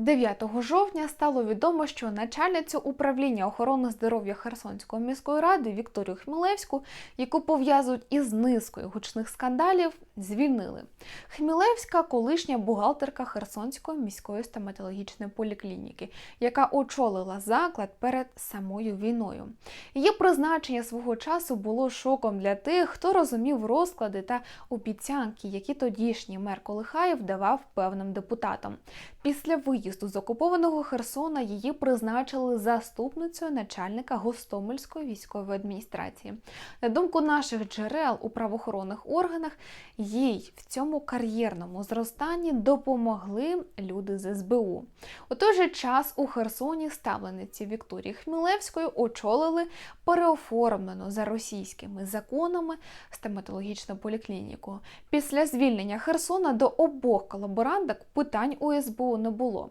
9 жовтня стало відомо, що начальницю управління охорони здоров'я Херсонської міської ради Вікторію Хмілевську, яку пов'язують із низкою гучних скандалів, звільнили. Хмілевська колишня бухгалтерка Херсонської міської стоматологічної поліклініки, яка очолила заклад перед самою війною. Її призначення свого часу було шоком для тих, хто розумів розклади та обіцянки, які тодішній мер Колихаєв давав певним депутатам. Після виїзду з окупованого Херсона її призначили заступницею начальника Гостомельської військової адміністрації. На думку наших джерел у правоохоронних органах, їй в цьому кар'єрному зростанні допомогли люди з СБУ. У той же час у Херсоні ставлениці Вікторії Хмілевської очолили переоформлену за російськими законами стоматологічну поліклініку. Після звільнення Херсона до обох колаборанток питань у СБУ не було.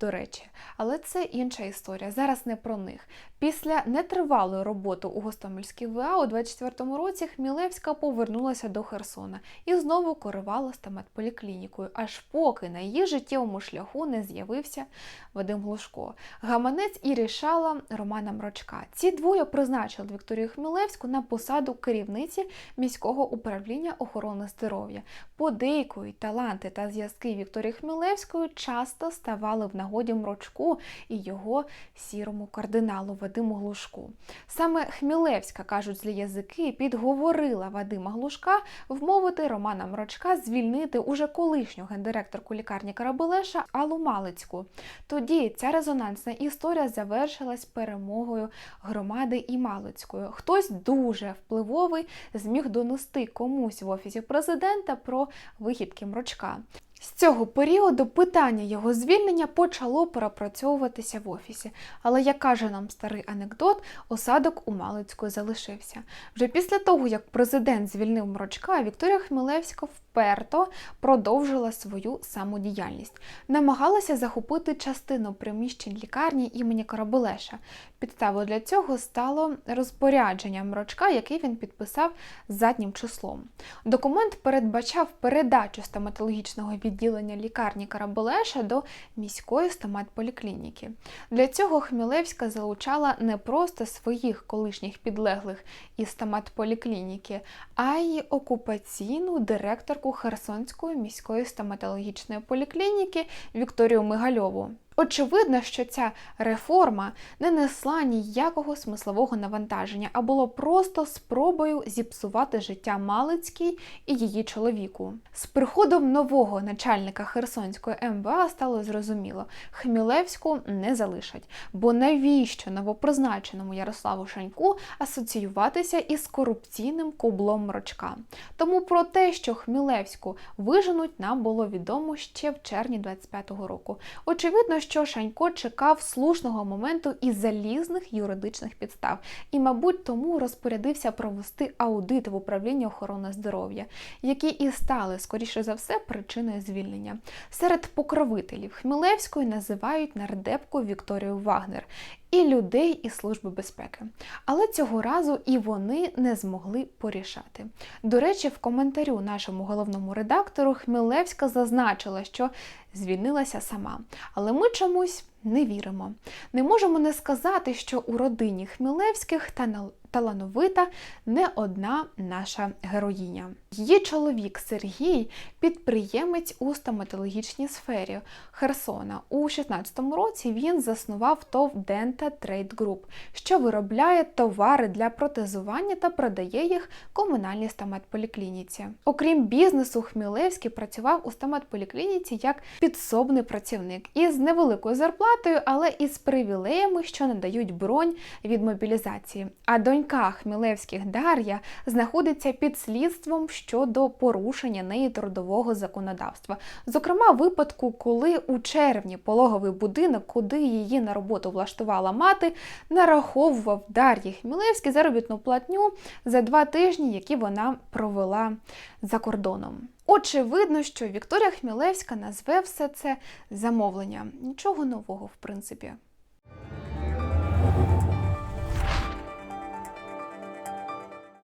До речі, але це інша історія. Зараз не про них. Після нетривалої роботи у Гостомельській ВА у 24-му році Хмілевська повернулася до Херсона і знову керувала стоматполіклінікою, аж поки на її життєвому шляху не з'явився Вадим Глушко. Гаманець і рішала Романа Мрочка. Ці двоє призначили Вікторію Хмілевську на посаду керівниці міського управління охорони здоров'я. Подейкують таланти та зв'язки Вікторії Хмілевської часто ставали в нагоді Мрочку і його сірому кардиналу Вадиму Глушку. Саме Хмілевська, кажуть злі язики, підговорила Вадима Глушка вмовити Романа Мрочка звільнити уже колишню гендиректорку лікарні Карабелеша Аллу Малицьку. Тоді ця резонансна історія завершилась перемогою громади і Малицькою. Хтось дуже впливовий зміг донести комусь в офісі президента про вихідки Мрочка. З цього періоду питання його звільнення почало пропрацьовуватися в офісі. Але, як каже нам старий анекдот, осадок у Малицької залишився. Вже після того, як президент звільнив Мрочка, Вікторія Хмелевська вперто продовжила свою самодіяльність, намагалася захопити частину приміщень лікарні імені Карабелеша. Підставою для цього стало розпорядження Мрочка, яке він підписав заднім числом. Документ передбачав передачу стоматологічного відділення лікарні Карабелеша до міської стоматполіклініки. Для цього Хмілевська залучала не просто своїх колишніх підлеглих із стоматполіклініки, а й окупаційну директорку Херсонської міської стоматологічної поліклініки Вікторію Мигальову. Очевидно, що ця реформа не несла ніякого смислового навантаження, а було просто спробою зіпсувати життя Малицькій і її чоловіку. З приходом нового начальника Херсонської МВА стало зрозуміло, Хмілевську не залишать. Бо навіщо новопризначеному Ярославу Шаньку асоціюватися із корупційним кублом Мрочка? Тому про те, що Хмілевську виженуть, нам було відомо ще в червні 25-го року. Очевидно, що Шанько чекав слушного моменту і залізних юридичних підстав, і, мабуть, тому розпорядився провести аудит в управлінні охорони здоров'я, які і стали, скоріше за все, причиною звільнення. Серед покровителів Хмілевської називають нардепку Вікторію Вагнер. І людей із Служби безпеки. Але цього разу і вони не змогли порішати. До речі, в коментарю нашому головному редактору Хмілевська зазначила, що звільнилася сама. Але ми чомусь не віримо. Не можемо не сказати, що у родині Хмілевських та талановита не одна наша героїня. Її чоловік Сергій підприємець у стоматологічній сфері Херсона. У 16-му році він заснував ТОВ Denta Trade Group, що виробляє товари для протезування та продає їх комунальній стоматполіклініці. Окрім бізнесу, Хмілевський працював у стоматполіклініці як підсобний працівник із невеликою зарплатою, але із привілеями, що надають бронь від мобілізації. А донька Хмілевських Дар'я знаходиться під слідством щодо порушення неї трудового законодавства. Зокрема, випадку, коли у червні пологовий будинок, куди її на роботу влаштувала мати, нараховував Дар'ї Хмілевській заробітну платню за два тижні, які вона провела за кордоном. Очевидно, що Вікторія Хмілевська назве все це замовлення. Нічого нового, в принципі.